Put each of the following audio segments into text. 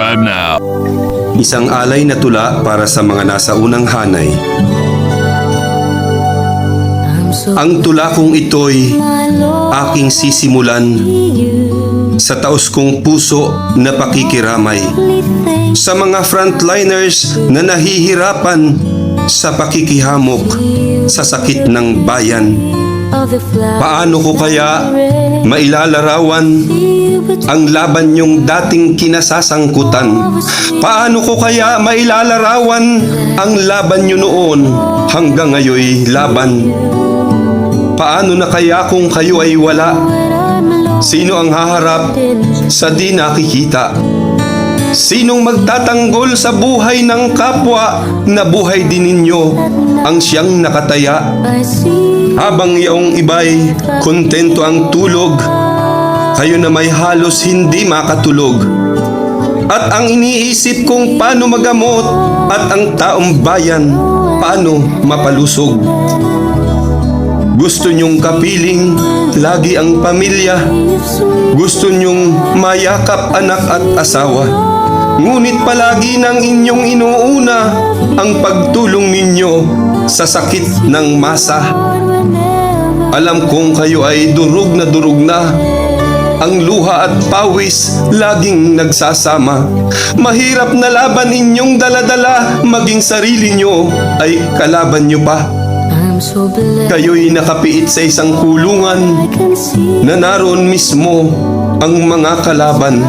Subscribe now. Isang alay na tula para sa mga nasa unang hanay. Ang tula kong ito'y aking sisimulan sa taos kong puso na pakikiramay. Sa mga frontliners na nahihirapan sa pakikihamok sa sakit ng bayan. Paano ko kaya mailalarawan ang laban niyong dating kinasasangkutan? Paano ko kaya mailalarawan ang laban niyo noon hanggang ngayoy laban? Paano na kaya kung kayo ay wala? Sino ang haharap sa di nakikita? Sinong magtatanggol sa buhay ng kapwa na buhay din ninyo ang siyang nakataya? Habang iyong iba'y kontento ang tulog, kayo na may halos hindi makatulog. At ang iniisip kong paano magamot at ang taong bayan paano mapalusog. Gusto nyong kapiling lagi ang pamilya. Gusto nyong mayakap anak at asawa. Ngunit palagi ng inyong inuuna ang pagtulong ninyo sa sakit ng masa. Alam kong kayo ay durug na durug na. Ang luha at pawis laging nagsasama. Mahirap na laban inyong daladala, maging sarili nyo ay kalaban nyo pa. Kayo'y nakapiit sa isang kulungan na naroon mismo ang mga kalaban.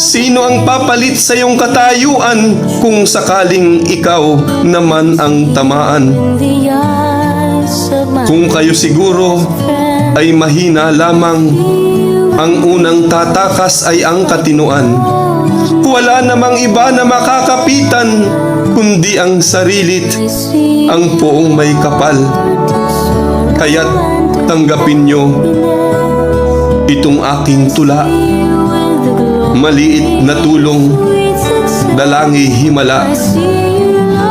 Sino ang papalit sa iyong katayuan kung sakaling ikaw naman ang tamaan? Kung kayo siguro ay mahina lamang, ang unang tatakas ay ang katinuan. Wala namang iba na makakapitan, kundi ang sarilit, ang poong may kapal. Kaya't tanggapin nyo itong aking tula. Maliit na tulong, dalangi himala.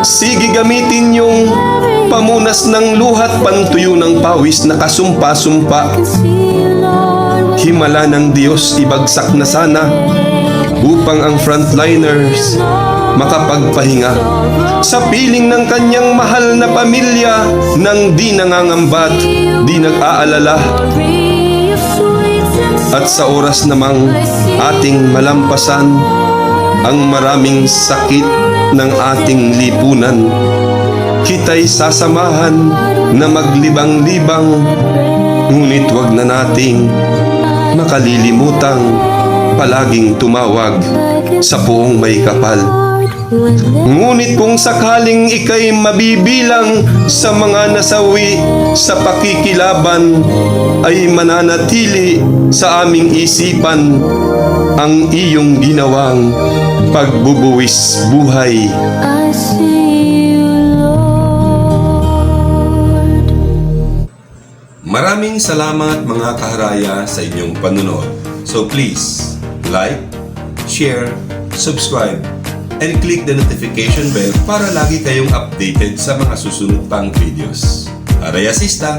Sige gamitin yung pamunas ng luhat pantuyo ng pawis na kasumpa-sumpa. Himala ng Diyos ibagsak na sana upang ang frontliners makapagpahinga sa piling ng kanyang mahal na pamilya nang di nangangambat, di nag-aalala at sa oras namang ating malampasan ang maraming sakit ng ating lipunan. Kita'y sasamahan na maglibang-libang, ngunit wag na nating makalilimutang palaging tumawag sa puong may kapal. Ngunit kung sakaling ikay mabibilang sa mga nasawi sa pakikilaban, ay mananatili sa aming isipan ang iyong ginawang pagbubuwis buhay. Maraming salamat mga kaharaya sa inyong panunod. So please, like, share, subscribe, and click the notification bell para lagi kayong updated sa mga susunod pang videos. Araya Sista!